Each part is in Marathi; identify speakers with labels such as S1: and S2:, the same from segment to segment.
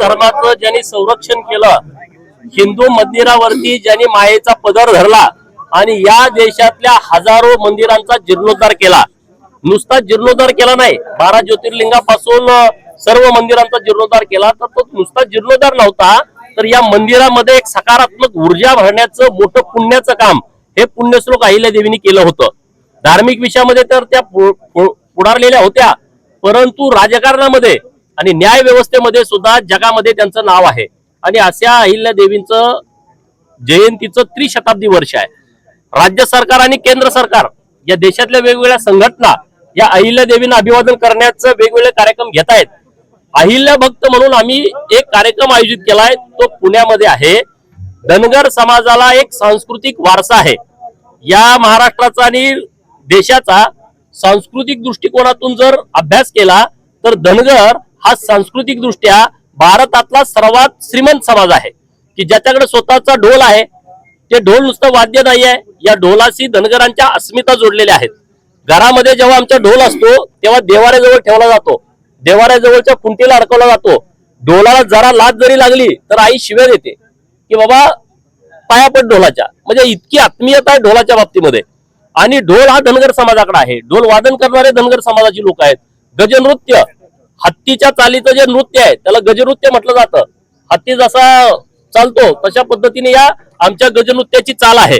S1: धर्माचं ज्यांनी संरक्षण केलं हिंदू मंदिरावरती ज्यांनी मायेचा पदर धरला आणि या देशातल्या हजारो मंदिरांचा जीर्णोद्धार केला. नुसता जीर्णोद्धार केला नाही बारा ज्योतिर्लिंगापासून सर्व मंदिरांचा जीर्णोद्धार केला तर तो नुसता जीर्णोद्धार नव्हता तर या मंदिरामध्ये एक सकारात्मक ऊर्जा भरण्याचं मोठं पुण्याचं काम हे पुण्यश्लोक अहिल्या देवीने केलं होतं. धार्मिक विषयामध्ये तर त्या पुढारलेल्या होत्या परंतु राजकारणामध्ये आणि न्याय व्यवस्थेमध्ये सुद्धा जगामध्ये त्यांचं नाव आहे. आणि अशा अहिल्या देवींचं जयंतीचं त्रिशताब्दी वर्ष आहे. राज्य सरकार आणि केंद्र सरकार या देशातल्या वेगवेगळ्या संघटना या अहिल्या देवींना अभिवादन करण्याचं वेगवेगळे कार्यक्रम घेत आहेत. अहिल्या भक्त म्हणून आम्ही एक कार्यक्रम आयोजित केलाय. तो पुण्यामध्ये आहे. धनगर समाजाला एक सांस्कृतिक वारसा आहे. या महाराष्ट्राचा आणि देशाचा सांस्कृतिक दृष्टिकोनातून जर अभ्यास केला तर धनगर हा सांस्कृतिक दृष्ट्या भारतातला सर्वात श्रीमंत समाज आहे. की ज्याच्याकडे स्वतःचा ढोल आहे ते ढोल नुसतं वाद्य नाही आहे या ढोलाशी धनगरांच्या अस्मिता जोडलेल्या आहेत. घरामध्ये जेव्हा आमचा ढोल असतो तेव्हा देवाऱ्याजवळ ठेवला जातो. देवाऱ्याजवळच्या कुंटीला अडकवला जातो. ढोलाला जरा लाच जरी लागली तर आई शिव्या देते. की बाबा पायापट ढोलाच्या. म्हणजे इतकी आत्मीयता आहे ढोलाच्या बाबतीमध्ये. आणि ढोल हा धनगर समाजाकडे आहे. ढोल वादन करणारे धनगर समाजाची लोक आहेत. गजनृत्य हत्तीच्या चालीचं जे नृत्य आहे त्याला गजनृत्य म्हटलं जातं. हत्ती जसा चालतो तशा पद्धतीने या आमच्या गजनृत्याची चाल आहे.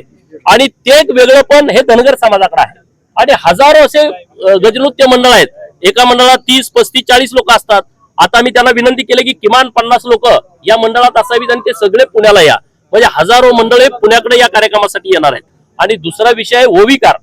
S1: आणि ते एक वेगळं पण हे धनगर समाजाकडे आहे. आणि हजारो असे गजनृत्य मंडळ आहेत. एका मंडळात तीस पस्तीस चाळीस लोक असतात. आता मी त्यांना विनंती केली की किमान पन्नास लोक या मंडळात असावीत आणि ते सगळे पुण्याला या. म्हणजे हजारो मंडळे पुण्याकडे या कार्यक्रमासाठी येणार आहेत. आणि दुसरा विषय आहे ओविकार.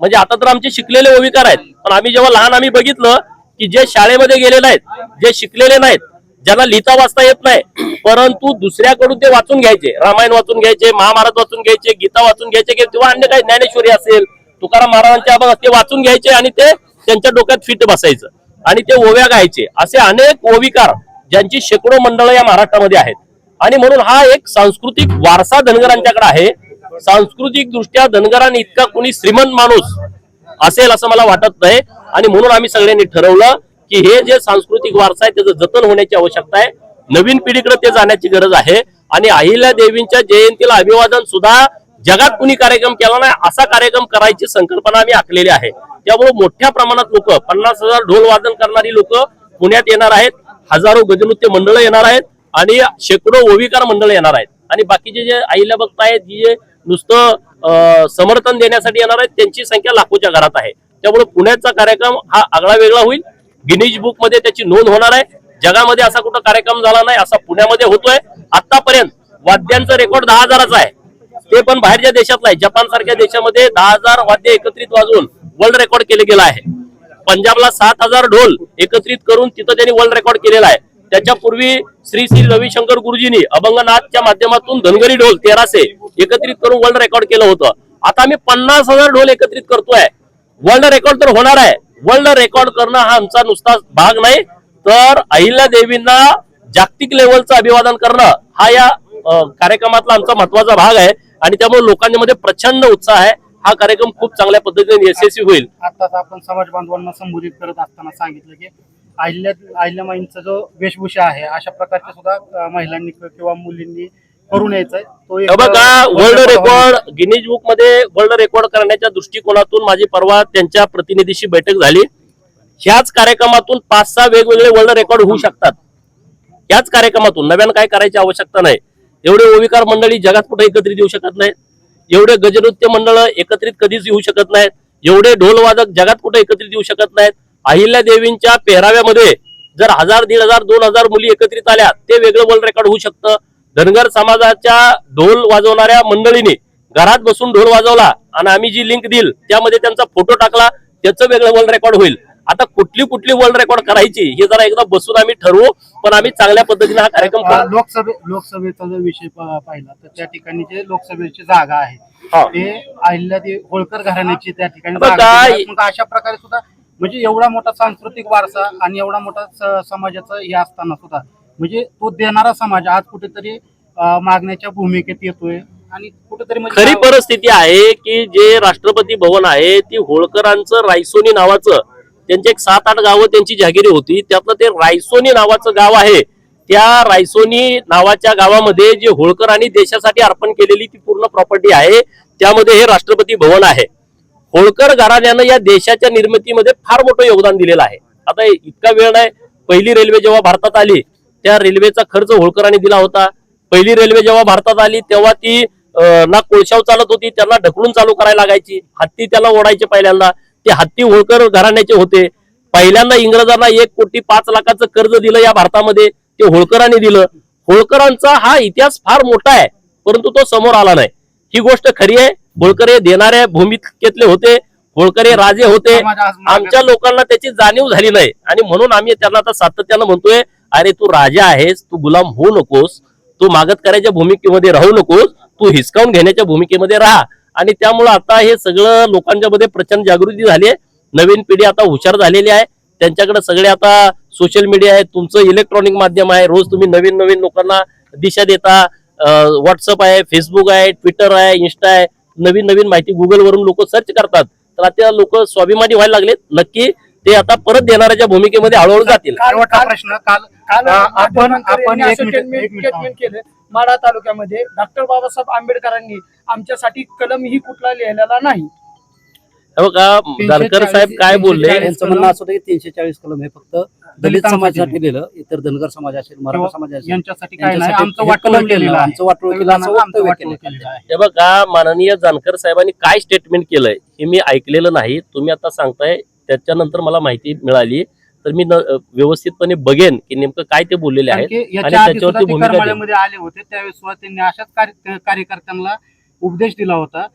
S1: म्हणजे आता तर आमचे शिकलेले ओविकार आहेत. पण आम्ही जेव्हा लहान आम्ही बघितलं की जे शाळेमध्ये गेलेले आहेत जे शिकलेले नाहीत ज्यांना लिहिता वाचता येत नाही परंतु दुसऱ्याकडून ते वाचून घ्यायचे. रामायण वाचून घ्यायचे महाभारत वाचून घ्यायचे गीता वाचून घ्यायचे किंवा अन्य काही ज्ञानेश्वरी असेल तुकाराम महाराजांच्या अभंग ते वाचून घ्यायचे आणि ते त्यांच्या डोक्यात फिट बसायचं. आणि ते ओव्या गायचे. असे अनेक ओविकार ज्यांची शेकडो मंडळं या महाराष्ट्रामध्ये आहेत. आणि म्हणून हा एक सांस्कृतिक वारसा धनगरांच्याकडे आहे. सांस्कृतिक दृष्ट्या धनगरांनी इतका कुणी श्रीमंत माणूस असेल असं मला वाटत नाही. आणि म्हणून आम्ही सगळ्यांनी ठरवलं की हे जे सांस्कृतिक वारसा आहे त्याचं जतन होण्याची आवश्यकता आहे. नवीन पिढीकडे ते जाण्याची गरज आहे. आणि अहिल्या देवींच्या जयंतीला अभिवादन सुद्धा जगात कुणी कार्यक्रम केला नाही असा कार्यक्रम करायची संकल्पना आम्ही आखलेली आहे. त्यामुळे मोठ्या प्रमाणात लोक पन्नास हजार ढोल वादन करणारी लोक पुण्यात येणार आहेत हजारो गजनृत्य मंडळ येणार आहेत आणि शेकडो ओविकार मंडळ येणार आहेत. आणि बाकीचे जे अहिल्या भक्त आहेत जे नुसतं अं, समर्थन देण्यासाठी येणार आहेत त्यांची संख्या लाखोच्या घरात आहे. त्यामुळे पुण्याचा कार्यक्रम हा आगळा वेगळा होईल. गिनीज बुकमध्ये त्याची नोंद होणार आहे. जगामध्ये असा कुठं कार्यक्रम झाला नाही असा पुण्यामध्ये होतोय. आतापर्यंत वाद्यांचा रेकॉर्ड दहा हजाराचा आहे. ते पण बाहेरच्या देशातला आहे. जपान सारख्या देशामध्ये दहा हजार वाद्य एकत्रित वाजवून वर्ल्ड रेकॉर्ड केले गेलं आहे. पंजाबला सात हजार ढोल एकत्रित करून तिथं त्यांनी वर्ल्ड रेकॉर्ड केलेला आहे. त्याच्यापूर्वी श्री श्री रविशंकर गुरुजींनी अभंगनाथच्या माध्यमातून धनगरी ढोल तेराशे एकत्रित करून वर्ल्ड रेकॉर्ड केलं होतं. आता आम्ही पन्नास हजार ढोल एकत्रित करतोय. वर्ल्ड रेकॉर्ड तर होणार आहे. वर्ल्ड रेकॉर्ड करणं हा आमचा नुसता भाग नाही. तर अहिल्या देवींना जागतिक लेवलचं अभिवादन करणं हा या कार्यक्रमातला आमचा महत्त्वाचा भाग आहे. आणि त्यामुळे लोकांमध्ये प्रचंड उत्साह आहे. हा कार्यक्रम खूप चांगल्या पद्धतीने यशस्वी होईल.
S2: आताच आपण समाज बांधवांना संबोधित करत असताना सांगितलं की अहिल्या अहिल्यामाईंचा जो वेशभूषा आहे अशा प्रकारच्या सुद्धा महिलांनी किंवा मुलींनी करून यायचा
S1: बघा वर्ल्ड रेकॉर्ड गिनीज बुकमध्ये वर्ल्ड रेकॉर्ड करण्याच्या दृष्टिकोनातून माझी परवा त्यांच्या प्रतिनिधीशी बैठक झाली. ह्याच कार्यक्रमातून पाच सहा वेगवेगळे वर्ल्ड रेकॉर्ड होऊ शकतात. ह्याच कार्यक्रमातून नव्यानं काय करायची आवश्यकता नाही. एवढे ओविकार मंडळी जगात कुठे एकत्रित येऊ शकत नाहीत. एवढे गजनृत्य मंडळ एकत्रित कधीच येऊ शकत नाहीत. एवढे ढोलवादक जगात कुठे एकत्रित येऊ शकत नाहीत. अहिल्या देवींच्या पेहराव्यामध्ये जर हजार दीड हजार दोन हजार मुली एकत्रित आल्या ते वेगळं वर्ल्ड रेकॉर्ड होऊ शकतं. धनगर समाजाच्या ढोल वाजवणाऱ्या मंडळीने घरात बसून ढोल वाजवला आणि आम्ही जी लिंक दिल त्यामध्ये त्यांचा फोटो टाकला त्याचं वेगळं वर्ल्ड रेकॉर्ड होईल. आता कुठली कुठली वर्ल्ड रेकॉर्ड करायची हे जरा एकदा बसून आम्ही ठरवू पण आम्ही चांगल्या पद्धतीने हा कार्यक्रम
S2: लोकसभे लोकसभेचा जर विषय पाहिला तर त्या ठिकाणी जे लोकसभेची जागा आहे. ते अहिल्यादेवी होळकर घराण्याची त्या ठिकाणी अशा प्रकारे सुद्धा म्हणजे एवढा मोठा सांस्कृतिक वारसा आणि एवढा मोठा समाजाचा हे असताना सुद्धा म्हणजे तो देणारा समाज आज कुठेतरी मागण्याच्या भूमिकेत येतोय. आणि कुठेतरी म्हणजे
S1: खरी परिस्थिती आहे की जे राष्ट्रपती भवन आहे ती होळकरांचं रायसोनी नावाचं त्यांचे एक सात आठ गावं त्यांची जहागिरी होती. त्यातलं ते रायसोनी नावाचं गाव आहे. त्या रायसोनी नावाच्या गावामध्ये जे होळकर आणि देशासाठी अर्पण केलेली ती पूर्ण प्रॉपर्टी आहे. त्यामध्ये हे राष्ट्रपती भवन आहे. होळकर घराण्यानं या देशाच्या निर्मितीमध्ये फार मोठं योगदान दिलेलं आहे. आता इतका वेळ नाही. पहिली रेल्वे जेव्हा भारतात आली त्या रेल्वेचा खर्च होळकरांनी दिला होता. पहिली रेल्वे जेव्हा भारतात आली तेव्हा ती ना कोळशाव चालत होती त्यांना ढकलून चालू करायला लागायची. हत्ती त्याला ओढायचे पहिल्यांदा. ते हत्ती होळकर घराण्याचे होते. पहिल्यांदा इंग्रजांना एक कोटी पाच लाखाचं कर्ज दिलं या भारतामध्ये. ते होळकरांनी दिलं. होळकरांचा हा इतिहास फार मोठा आहे परंतु तो समोर आला नाही. ही गोष्ट खरी आहे. होळकर हे देणाऱ्या भूमिकेतले होते. होळकर हे राजे होते. आमच्या लोकांना त्याची जाणीव झाली नाही. आणि म्हणून आम्ही त्यांना आता सातत्यानं म्हणतोय अरे तू राजा आहेस तू गुलाम होऊ नकोस तू मागत करायच्या भूमिकेमध्ये राहू नकोस तू हिसकावून घेण्याच्या भूमिकेमध्ये राहा. आणि त्यामुळं आता हे सगळं लोकांच्या मध्ये प्रचंड जागृती झाली आहे. नवीन पिढी आता हुशार झालेली आहे. त्यांच्याकडे सगळे आता सोशल मीडिया आहे तुमचं इलेक्ट्रॉनिक माध्यम आहे. रोज तुम्ही नवीन नवीन लोकांना दिशा देता. व्हॉट्सअप आहे फेसबुक आहे ट्विटर आहे इन्स्टा आहे. नवीन नवीन माहिती गुगलवरून लोक सर्च करतात. तर आता लोक स्वाभिमानी व्हायला लागलेत. नक्की ते आता परत देणाऱ्याच्या भूमिकेमध्ये हळूहळू जातील.
S2: शेवटचा प्रश्न काल
S3: काल
S2: आपण आपण एक
S3: केलं माढा तालुक्यामध्ये. डॉक्टर बाबासाहेब आंबेडकरांनी आमच्यासाठी कलम ही कुठला लिहिलेला नाही.
S1: हे बघा जानकर साहेब काय बोलले?
S4: त्यांचं म्हणणं असं होतं की तीनशे चाळीस कलम हे फक्त दलित समाजासाठी. लिहिलं इतर धनगर समाज असेल मराठा समाज असेल
S2: यांच्यासाठी काय नाही
S4: यांच्यासाठी
S2: आमचं
S4: हे
S2: वाटोळ
S4: केलं, असं वक्तव्य
S1: हे बघा माननीय जानकर साहेबांनी काय स्टेटमेंट केलंय हे मी ऐकलेलं नाही. तुम्ही आता सांगताय त्याच्यानंतर मला माहिती मिळाली. तर मी व्यवस्थितपणे बघेन की नेमकं काय ते बोललेले
S2: की
S1: आणि त्याच्यावरती भूमिका
S2: आले होते. त्यावेळेस त्यांनी अशाच कार्य- कार्यकर्त्यांना उपदेश दिला होता.